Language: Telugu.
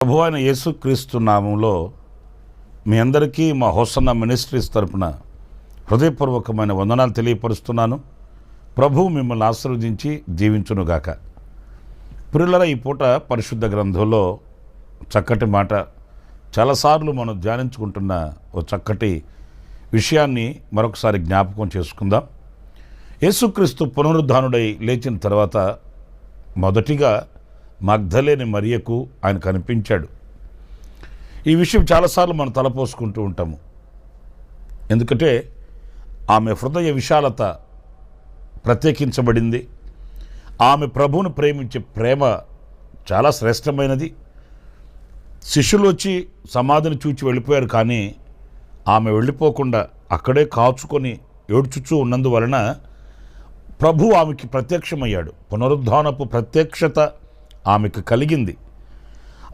ప్రభు అయిన యేసుక్రీస్తు నామంలో మీ అందరికీ మా హోసన్న మినిస్ట్రీస్ తరపున హృదయపూర్వకమైన వందనాలు తెలియపరుస్తున్నాను. ప్రభు మిమ్మల్ని ఆశీర్వదించి జీవించునుగాక. పిల్లల ఈ పూట పరిశుద్ధ గ్రంథంలో చక్కటి మాట చాలాసార్లు మనం ధ్యానించుకుంటున్న ఓ చక్కటి విషయాన్ని మరొకసారి జ్ఞాపకం చేసుకుందాం. యేసుక్రీస్తు పునరుద్ధానుడై లేచిన తర్వాత మొదటిగా మగ్ధలేని మరియకు ఆయన కనిపించాడు. ఈ విషయం చాలాసార్లు మనం తలపోసుకుంటూ ఉంటాము. ఎందుకంటే ఆమె హృదయ విశాలత ప్రత్యేకించబడింది. ఆమె ప్రభువును ప్రేమించే ప్రేమ చాలా శ్రేష్టమైనది. శిష్యులు వచ్చి సమాధిని చూచి వెళ్ళిపోయారు కానీ ఆమె వెళ్ళిపోకుండా అక్కడే కాచుకొని ఏడ్చుచూ ఉన్నందువలన ప్రభు ఆమెకి ప్రత్యక్షమయ్యాడు. పునరుద్ధానపు ప్రత్యక్షత ఆమెకు కలిగింది.